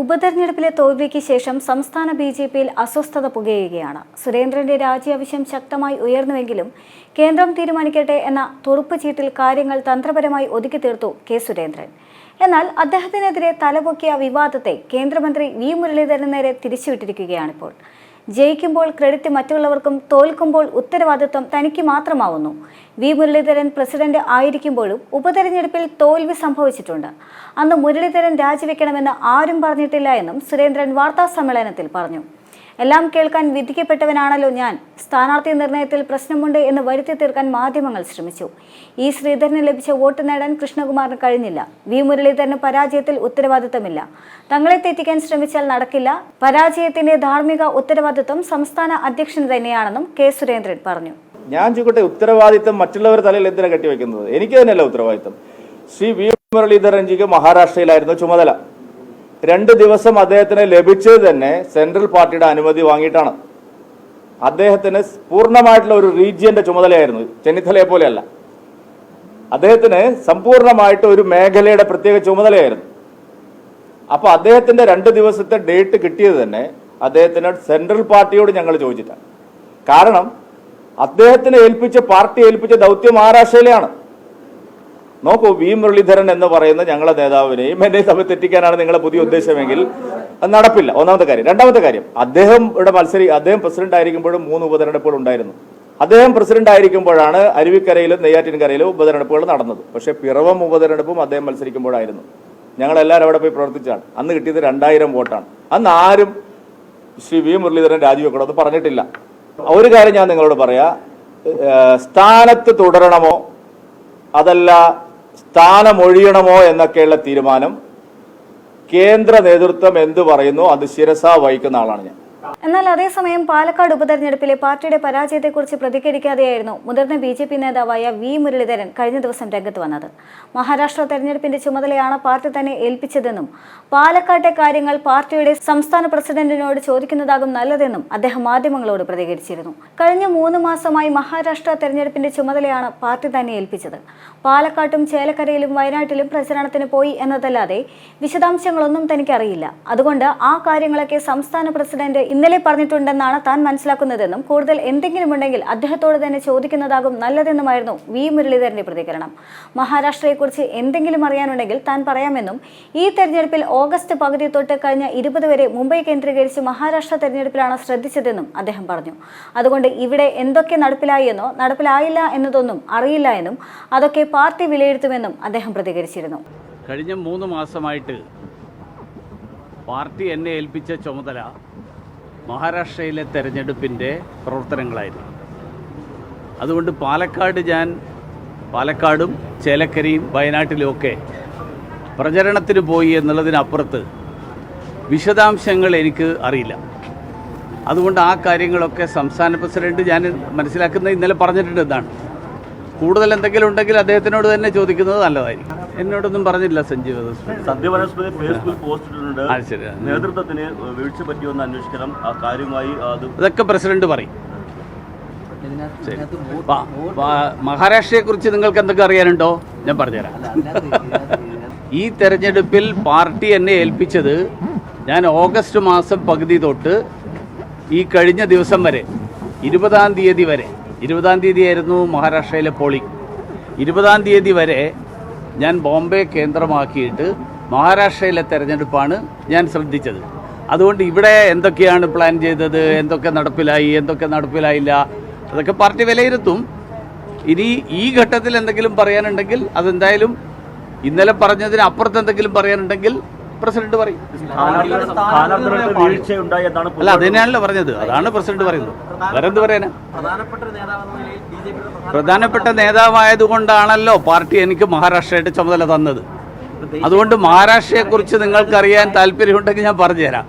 ഉപതെരഞ്ഞെടുപ്പിലെ തോൽവിക്ക് ശേഷം സംസ്ഥാന ബി ജെ പിയിൽ അസ്വസ്ഥത പുകയുകയാണ്. സുരേന്ദ്രന്റെ രാജി ആവശ്യം ശക്തമായി ഉയർന്നുവെങ്കിലും കേന്ദ്രം തീരുമാനിക്കട്ടെ എന്ന തുറുപ്പ് ചീട്ടിൽ കാര്യങ്ങൾ തന്ത്രപരമായി ഒതുക്കി തീർത്തു കെ സുരേന്ദ്രൻ. എന്നാൽ അദ്ദേഹത്തിനെതിരെ തലപൊക്കിയ വിവാദത്തെ കേന്ദ്രമന്ത്രി വി മുരളീധരൻ നേരെ തിരിച്ചുവിട്ടിരിക്കുകയാണിപ്പോൾ. ജയിക്കുമ്പോൾ ക്രെഡിറ്റ് മറ്റുള്ളവർക്കും തോൽക്കുമ്പോൾ ഉത്തരവാദിത്വം തനിക്ക് മാത്രമാവുന്നു. വി. മുരളീധരൻ പ്രസിഡന്റ് ആയിരിക്കുമ്പോഴും ഉപതെരഞ്ഞെടുപ്പിൽ തോൽവി സംഭവിച്ചിട്ടുണ്ട്. അന്ന് മുരളീധരൻ രാജിവെക്കണമെന്ന് ആരും പറഞ്ഞിട്ടില്ല എന്നും സുരേന്ദ്രൻ വാർത്താ സമ്മേളനത്തിൽ പറഞ്ഞു. എല്ലാം കേൾക്കാൻ വിധിക്കപ്പെട്ടവനാണല്ലോ ഞാൻ. സ്ഥാനാർത്ഥി നിർണയത്തിൽ പ്രശ്നമുണ്ട് എന്ന് വരുത്തി തീർക്കാൻ മാധ്യമങ്ങൾ ശ്രമിച്ചു. ഈ ശ്രീധരന് ലഭിച്ച വോട്ട് നേടാൻ കൃഷ്ണകുമാറിന് കഴിഞ്ഞില്ല. വി മുരളീധരന് പരാജയത്തിൽ ഉത്തരവാദിത്തമില്ല. തങ്ങളെ തെറ്റിക്കാൻ ശ്രമിച്ചാൽ നടക്കില്ല. പരാജയത്തിന്റെ ധാർമ്മിക ഉത്തരവാദിത്വം സംസ്ഥാന അധ്യക്ഷന് തന്നെയാണെന്നും കെ സുരേന്ദ്രൻ പറഞ്ഞു. ഞാൻ ചോദിക്കട്ടെ ഉത്തരവാദിത്തം മറ്റുള്ളവരുടെ തലയിൽ എന്തിനാ കെട്ടിവെക്കുന്നത്? എനിക്ക് തന്നെയല്ല ഉത്തരവാദിത്തം ശ്രീ വി മുരളീധരൻജിക്ക് മഹാരാഷ്ട്രയിലായിരുന്നു ചുമതല. രണ്ട് ദിവസം അദ്ദേഹത്തിന് ലഭിച്ചത് തന്നെ സെൻട്രൽ പാർട്ടിയുടെ അനുമതി വാങ്ങിയിട്ടാണ്. അദ്ദേഹത്തിന് പൂർണമായിട്ടുള്ള ഒരു റീജിയന്റെ ചുമതലയായിരുന്നു. ചെന്നിത്തലയെ പോലെയല്ല. അദ്ദേഹത്തിന് സമ്പൂർണമായിട്ട് ഒരു മേഖലയുടെ പ്രത്യേക ചുമതലയായിരുന്നു. അപ്പോൾ അദ്ദേഹത്തിന്റെ രണ്ട് ദിവസത്തെ ഡേറ്റ് കിട്ടിയത് തന്നെ അദ്ദേഹത്തിന് സെൻട്രൽ പാർട്ടിയോട് ഞങ്ങൾ ചോദിച്ചിട്ടാണ്. കാരണം അദ്ദേഹത്തിന് ഏൽപ്പിച്ച പാർട്ടി ഏൽപ്പിച്ച ദൗത്യം മഹാരാഷ്ട്രയിലെയാണ്. നോക്കൂ വി. മുരളീധരൻ എന്ന് പറയുന്ന ഞങ്ങളുടെ നേതാവിനെയും എന്നെ സഭ തെറ്റിക്കാനാണ് നിങ്ങളെ പുതിയ ഉദ്ദേശമെങ്കിൽ അത് നടപ്പില്ല. ഒന്നാമത്തെ കാര്യം. രണ്ടാമത്തെ കാര്യം അദ്ദേഹം ഇവിടെ മത്സരി അദ്ദേഹം പ്രസിഡന്റ് ആയിരിക്കുമ്പോഴും മൂന്ന് ഉപതെരഞ്ഞെടുപ്പുകൾ ഉണ്ടായിരുന്നു. അദ്ദേഹം പ്രസിഡന്റ് ആയിരിക്കുമ്പോഴാണ് അരുവിക്കരയിലും നെയ്യാറ്റിൻകരയിലും ഉപതെരഞ്ഞെടുപ്പുകൾ നടന്നത്. പക്ഷേ പിറവം ഉപതെരഞ്ഞെടുപ്പും അദ്ദേഹം മത്സരിക്കുമ്പോഴായിരുന്നു. ഞങ്ങളെല്ലാവരും അവിടെ പോയി പ്രവർത്തിച്ചാണ് അന്ന് കിട്ടിയത് രണ്ടായിരം വോട്ടാണ്. അന്ന് ആരും ശ്രീ വി. മുരളീധരൻ രാജിവെക്കണമെന്ന് പറഞ്ഞിട്ടില്ല. ഒരു കാര്യം ഞാൻ നിങ്ങളോട് പറയാ സ്ഥാനത്ത് തുടരണമോ? അതല്ല സ്ഥാനമൊഴിയണമോ എന്നൊക്കെയുള്ള തീരുമാനം കേന്ദ്ര നേതൃത്വം എന്ത് പറയുന്നു? അത് ശിരസ വഹിക്കുന്ന ആളാണ് ഞാൻ. എന്നാൽ അതേസമയം പാലക്കാട് ഉപതെരഞ്ഞെടുപ്പിലെ പാർട്ടിയുടെ പരാജയത്തെക്കുറിച്ച് പ്രതികരിക്കാതെയായിരുന്നു മുതിർന്ന ബി ജെ പി നേതാവായ വി മുരളീധരൻ കഴിഞ്ഞ ദിവസം രംഗത്ത് വന്നത്. മഹാരാഷ്ട്ര തെരഞ്ഞെടുപ്പിന്റെ ചുമതലയാണ് പാർട്ടി തന്നെ ഏൽപ്പിച്ചതെന്നും പാലക്കാട്ടെ കാര്യങ്ങൾ പാർട്ടിയുടെ സംസ്ഥാന പ്രസിഡന്റിനോട് ചോദിക്കുന്നതാകും നല്ലതെന്നും അദ്ദേഹം മാധ്യമങ്ങളോട് പ്രതികരിച്ചിരുന്നു. കഴിഞ്ഞ മൂന്ന് മാസമായി മഹാരാഷ്ട്ര തെരഞ്ഞെടുപ്പിന്റെ ചുമതലയാണ് പാർട്ടി തന്നെ ഏൽപ്പിച്ചത്. പാലക്കാട്ടും ചേലക്കരയിലും വയനാട്ടിലും പ്രചരണത്തിന് പോയി എന്നതല്ലാതെ വിശദാംശങ്ങളൊന്നും തനിക്കറിയില്ല. അതുകൊണ്ട് ആ കാര്യങ്ങളൊക്കെ സംസ്ഥാന പ്രസിഡന്റ് ഇന്നലെ പറഞ്ഞിട്ടുണ്ടെന്നാണ് താൻ മനസ്സിലാക്കുന്നതെന്നും കൂടുതൽ എന്തെങ്കിലും ഉണ്ടെങ്കിൽ അദ്ദേഹത്തോട് തന്നെ ചോദിക്കുന്നതാകും നല്ലതെന്നുമായിരുന്നു വി മുരളീധരന്റെ പ്രതികരണം. മഹാരാഷ്ട്രയെക്കുറിച്ച് എന്തെങ്കിലും അറിയാനുണ്ടെങ്കിൽ താൻ പറയാമെന്നും ഈ തെരഞ്ഞെടുപ്പിൽ ഓഗസ്റ്റ് പകുതി തൊട്ട് കഴിഞ്ഞ ഇരുപത് വരെ മുംബൈ കേന്ദ്രീകരിച്ച് മഹാരാഷ്ട്ര തെരഞ്ഞെടുപ്പിലാണ് ശ്രദ്ധിച്ചതെന്നും അദ്ദേഹം പറഞ്ഞു. അതുകൊണ്ട് ഇവിടെ എന്തൊക്കെ നടപ്പിലായി എന്നോ നടപ്പിലായില്ല എന്നതൊന്നും അറിയില്ല എന്നും അതൊക്കെ പാർട്ടി വിലയിരുത്തുമെന്നും അദ്ദേഹം പ്രതികരിച്ചിരുന്നു. കഴിഞ്ഞ മൂന്ന് മാസമായിട്ട് പാർട്ടി എന്നെ ഏൽപ്പിച്ച ചുമതല മഹാരാഷ്ട്രയിലെ തെരഞ്ഞെടുപ്പിന്റെ പ്രവർത്തനങ്ങളായിരുന്നു. അതുകൊണ്ട് പാലക്കാട് ഞാൻ പാലക്കാടും ചേലക്കരയും വയനാട്ടിലുമൊക്കെ പ്രചരണത്തിന് പോയി എന്നുള്ളതിനപ്പുറത്ത് വിശദാംശങ്ങൾ എനിക്ക് അറിയില്ല. അതുകൊണ്ട് ആ കാര്യങ്ങളൊക്കെ സംസ്ഥാന പ്രസിഡന്റ് ഞാൻ മനസ്സിലാക്കുന്നത് ഇന്നലെ പറഞ്ഞിട്ടുണ്ട് എന്നാണ്. കൂടുതൽ എന്തെങ്കിലും ഉണ്ടെങ്കിൽ അദ്ദേഹത്തിനോട് തന്നെ ചോദിക്കുന്നത് നല്ലതായിരിക്കും. എന്നോടൊന്നും പറഞ്ഞില്ല സഞ്ജീവ് ദാസ്. ഫേസ്ബുക്ക് ഫേസ്ബുക്കിൽ പോസ്റ്റ് ഇട്ടിട്ടുണ്ട്. ശരി. നേതൃത്വത്തിന് വീഴ്ച പറ്റിയൊന്ന് അന്വേഷിക്കണം. ആ കാര്യമായി അത് അതൊക്കെ പ്രസിഡന്റ് പറയും. ശരി. മഹാരാഷ്ട്രയെ കുറിച്ച് നിങ്ങൾക്ക് എന്തൊക്കെ അറിയാനുണ്ടോ? ഞാൻ പറഞ്ഞുതരാം. ഈ തെരഞ്ഞെടുപ്പിൽ പാർട്ടി എന്നെ ഏൽപ്പിച്ചത് ഞാൻ ഓഗസ്റ്റ് മാസം പകുതി തൊട്ട് ഈ കഴിഞ്ഞ ദിവസം വരെ ഇരുപതാം തീയതി വരെ ഇരുപതാം തീയതി ആയിരുന്നു മഹാരാഷ്ട്രയിലെ പോളിംഗ്. ഇരുപതാം തീയതി വരെ ഞാൻ ബോംബെ കേന്ദ്രമാക്കിയിട്ട് മഹാരാഷ്ട്രയിലെ തെരഞ്ഞെടുപ്പാണ് ഞാൻ ശ്രദ്ധിച്ചത്. അതുകൊണ്ട് ഇവിടെ എന്തൊക്കെയാണ് പ്ലാൻ ചെയ്തത് എന്തൊക്കെ നടപ്പിലായി എന്തൊക്കെ നടപ്പിലായില്ല അതൊക്കെ പാർട്ടി വിലയിരുത്തും. ഇനി ഈ ഘട്ടത്തിൽ എന്തെങ്കിലും പറയാനുണ്ടെങ്കിൽ അതെന്തായാലും ഇന്നലെ പറഞ്ഞതിന് അപ്പുറത്ത് എന്തെങ്കിലും പറയാനുണ്ടെങ്കിൽ പ്രസിഡന്റ് പറയും. സ്ഥാനാർത്ഥികളുടെ സ്ഥാനാർത്ഥികളുടെ വീഴ്ച ഉണ്ടായി എന്നാണ് അല്ല അത് തന്നെയാണല്ലോ പറഞ്ഞത്. അതാണ് പ്രസിഡന്റ് പറയുന്നത്. വേറെ എന്ത് പറയാനാ? പ്രധാനപ്പെട്ട നേതാവായതുകൊണ്ടാണല്ലോ പാർട്ടി എനിക്ക് മഹാരാഷ്ട്രയുടെ ചുമതല തന്നത്. അതുകൊണ്ട് മഹാരാഷ്ട്രയെക്കുറിച്ച് നിങ്ങൾക്ക് അറിയാൻ താല്പര്യമുണ്ടെങ്കിൽ ഞാൻ പറഞ്ഞുതരാം.